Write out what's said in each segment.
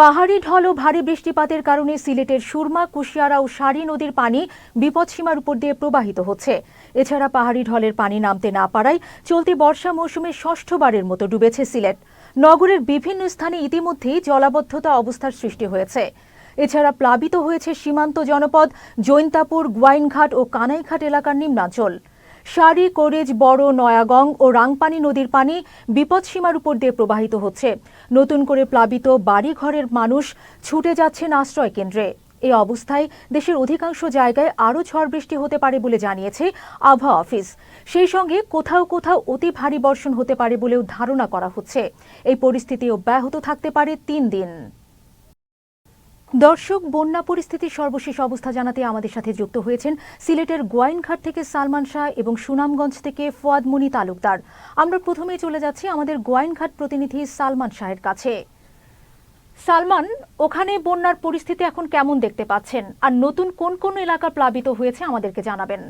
পাহাড়ি ঢল ও ভারী বৃষ্টিপাতের কারণে সিলেটের সুরমা, কুশিয়ারা ও সারি নদীর পানি বিপদসীমার উপর দিয়ে প্রবাহিত হচ্ছে। এছাড়া পাহাড়ি ঢলের পানি নামতে না পারায় চলতি বর্ষা মৌসুমে ষষ্ঠবারের মতো ডুবেছে সিলেট। নগরের বিভিন্ন স্থানে ইতিমধ্যেই জলাবদ্ধতা অবস্থার সৃষ্টি হয়েছে। এছাড়া প্লাবিত হয়েছে সীমান্ত জনপদ, জৈন্তাপুর, গোয়াইনঘাট ও কানাইঘাট এলাকার নিম্নাঞ্চল। সারি, কোরেজ, বড়, নয়াগং ও রাংপানি নদীর পানি বিপদসীমার উপর দিয়ে প্রবাহিত হচ্ছে। নতুন করে প্লাবিত বাড়িঘরের মানুষ ছুটে যাচ্ছেন আশ্রয় কেন্দ্রে। এই অবস্থায় দেশের অধিকাংশ জায়গায় আরও ঝড় বৃষ্টি হতে পারে বলে জানিয়েছে আবহাওয়া অফিস। সেই সঙ্গে কোথাও কোথাও অতি ভারী বর্ষণ হতে পারে বলেও ধারণা করা হচ্ছে। এই পরিস্থিতি অব্যাহত থাকতে পারে তিন দিন। দর্শক, বন্যা পরিস্থিতির সর্বশেষ অবস্থা জানাতে আমাদের সাথে যুক্ত হয়েছেন সিলেটের গোয়াইনঘাট থেকে সালমান শাহ এবং সুনামগঞ্জ থেকে ফোয়াদ মুনি তালুকদার। আমরা প্রথমেই চলে যাচ্ছি আমাদের গোয়াইনঘাট প্রতিনিধি সালমান শাহের কাছে। সালমান, ওখানে বন্যার পরিস্থিতি এখন কেমন দেখতে পাচ্ছেন? আর নতুন কোন কোন এলাকা প্লাবিত হয়েছে আমাদেরকে জানাবেন।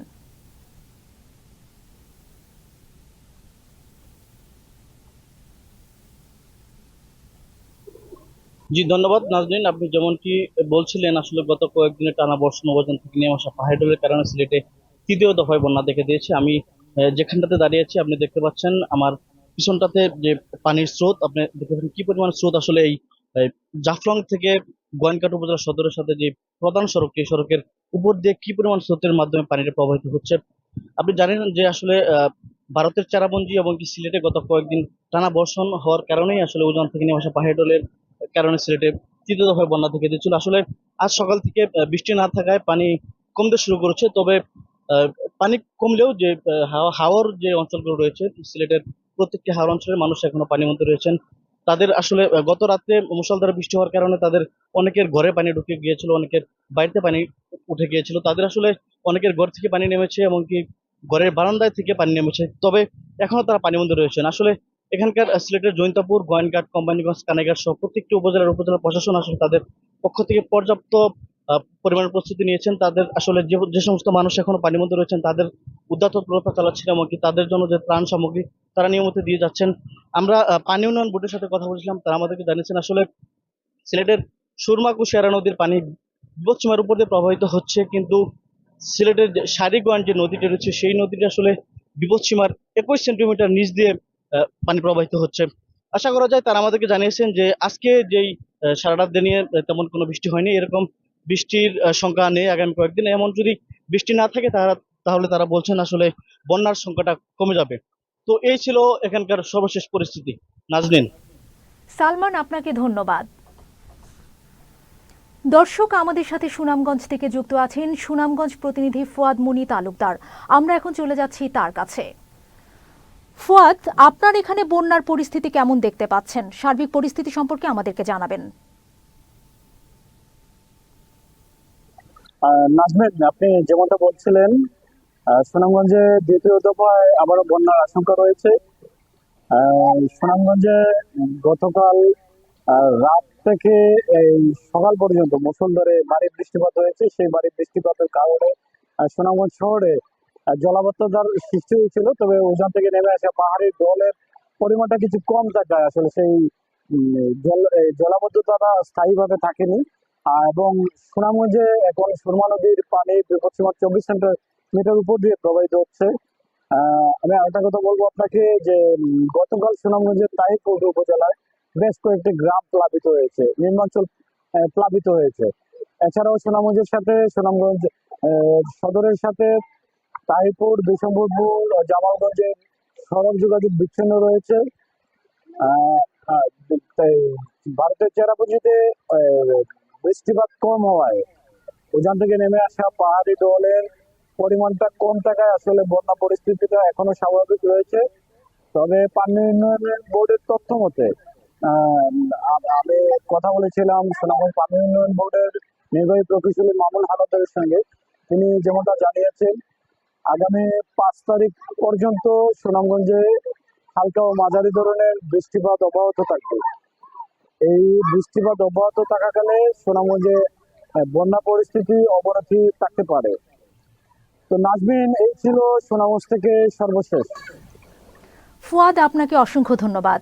জি, ধন্যবাদ। নাজনীন, আপনি যেমনটি বলছিলেন, আসলে গত কয়েকদিনের টানা বর্ষণ অবদান থেকে নেমে আসা পাহাড়ি ঢলের কারণে সিলেটে তৃতীয় দফায় বন্যা দেখে দিয়েছে। আমি যেখানটাতে দাঁড়িয়ে আছি, আপনি দেখতে পাচ্ছেন আমার পিছনটাতে যে পানির স্রোত, আপনি দেখতে পাচ্ছেন কি পরিমাণ স্রোত আসলে এই জাফলং থেকে গোয়েনকাট উপজেলা সদরের সাথে যে প্রধান সড়ক, এই সড়কের উপর দিয়ে কি পরিমাণ স্রোতের মাধ্যমে পানিটা প্রবাহিত হচ্ছে। আপনি জানেন যে আসলে ভারতের চেরাপুঞ্জি এবং কি সিলেটে গত কয়েকদিন টানা বর্ষণ হওয়ার কারণেই আসলে উজান থেকে নেমে আসা পাহাড়ি কারণে সিলেটে তৃতীয় দফায় বন্যা থেকে দিয়েছিল আসলে আজ সকাল থেকে বৃষ্টি না থাকায় পানি কমতে শুরু করেছে। তবে পানি কমলেও যে আহ, হাওয়া- হাওর যে অঞ্চলগুলো রয়েছে সিলেটের প্রত্যেকটি হাওর অঞ্চলের মানুষ এখনও পানির মধ্যে রয়েছেন। তাদের আসলে গত রাতে মুষলধারে বৃষ্টি হওয়ার কারণে তাদের অনেকের ঘরে পানি ঢুকে গিয়েছিল অনেকের বাড়িতে পানি উঠে গিয়েছিল। তাদের আসলে অনেকের ঘর থেকে পানি নেমেছে এমনকি ঘরের বারান্দায় থেকে পানি নেমেছে। তবে এখনও তারা পানির মধ্যে রয়েছেন। আসলে এখানকার সিলেটের জৈন্তাপুর গোয়েনঘাট কোম্পানিগঞ্জ কানাইঘাট সহ প্রত্যেকটি উপজেলার উপজেলা প্রশাসন আসলে তাদের পক্ষ থেকে পর্যাপ্ত আহ, পরিমাণের প্রস্তুতি নিয়েছেন। তাদের আসলে যে সমস্ত মানুষ এখনও পানির মধ্যে রয়েছেন তাদের উদ্ধার তৎপরতা চালাচ্ছেন এমনকি তাদের জন্য যে ত্রাণ সামগ্রী তারা নিয়মিত দিয়ে যাচ্ছেন। আমরা পানি উন্নয়ন বোর্ডের সাথে কথা বলেছিলাম তারা আমাদেরকে জানিয়েছেন আসলে সিলেটের সুরমা কুশিয়ারা নদীর পানি বিপদসীমার উপর দিয়ে প্রবাহিত হচ্ছে কিন্তু সিলেটের যে সারিগঞ্জ যে নদীটি রয়েছে সেই নদীটি আসলে বিপদসীমার একুশ সেন্টিমিটার নিচ দিয়ে পানি প্রবাহিত হচ্ছে। আশা করা যায় তারা আমাদেরকে জানিয়েছেন যে আজকে যেই সারা রাত দিনে তেমন কোনো বৃষ্টি হয়নি। এরকম বৃষ্টির সংখ্যা নেই আগামী কয়েকদিন। এমন যদি বৃষ্টি না থাকে তারা, তাহলে তারা বলছেন আসলে বন্যার সংখ্যাটা কমে যাবে। তো এই ছিল এখানকার সর্বশেষ পরিস্থিতি। নাজনীন। সালমান, আপনাকে ধন্যবাদ। দর্শক, আমাদের সাথে সুনামগঞ্জ থেকে যুক্ত আছেন সুনামগঞ্জ প্রতিনিধি ফুয়াদ মুনি তালুকদার। আমরা এখন চলে যাচ্ছি তার কাছে। ফুয়াদ, আপনার এখানে বন্যার পরিস্থিতি কেমন দেখতে পাচ্ছেন? সার্বিক পরিস্থিতি সম্পর্কে আমাদেরকে জানাবেন। নাজমেন, আপনি যেমনটা বলছিলেন সুনামগঞ্জে দ্বিতীয় দফায় আবারও বন্যার আশঙ্কা রয়েছে। সুনামগঞ্জে গতকাল রাত থেকে এই সকাল পর্যন্ত মুসলধারে ভারী বৃষ্টিপাত হয়েছে। সেই ভারী বৃষ্টিপাতের কারণে সুনামগঞ্জ শহরে জলাবদ্ধতার সৃষ্টি হয়েছিল, তবে ওজন থেকে নেমে আসা পাহাড়ি জলের পরিমাণটা কিছু কম থাকায় আসলে সেই জল জলাবদ্ধতাটা স্থায়ীভাবে থাকেনি। এবং সুনামগঞ্জে এখন সুরমা নদীর পানি বিপদসীমার চব্বিশ সেন্টিমিটার উপর দিয়ে প্রবাহিত হচ্ছে। আমি আরেকটা কথা বলব আপনাকে যে গতকাল সুনামগঞ্জের তাহিরপুর উপজেলায় বেশ কয়েকটি গ্রাম প্লাবিত হয়েছে, নিম্নাঞ্চল প্লাবিত হয়েছে। এছাড়াও সুনামগঞ্জের সাথে, সুনামগঞ্জ সদরের সাথে তাহিরপুর বিশম্ভরপুর ও জামালগঞ্জের সড়ক যোগাযোগ বিচ্ছিন্ন রয়েছে ভারতের চেরাপুঞ্জিতে বৃষ্টিপাত কম হওয়ায় ওখান থেকে নেমে আসা পাহাড়ি দলের পরিমাণটা কম থাকায় আসলে বন্যা পরিস্থিতিটা এখনও স্বাভাবিক রয়েছে। তবে পানি উন্নয়ন বোর্ডের তথ্য মতে আমি কথা বলেছিলাম সুনামগঞ্জ পানি উন্নয়ন বোর্ডের নির্বাহী প্রকৌশলী মামুন হালদারের সঙ্গে। তিনি যেমনটা জানিয়েছেন আগামী পাঁচ তারিখ পর্যন্ত সুনামগঞ্জে হালকা ও মাঝারি ধরনের বৃষ্টিপাত অব্যাহত থাকবে। এই বৃষ্টিপাত অব্যাহত থাকাকালে সুনামগঞ্জে বন্যা পরিস্থিতি অবনতি থাকতে পারে। তো নাজমিন, এই ছিল সুনামগঞ্জ থেকে সর্বশেষ। ফুয়াদ, আপনাকে অসংখ্য ধন্যবাদ।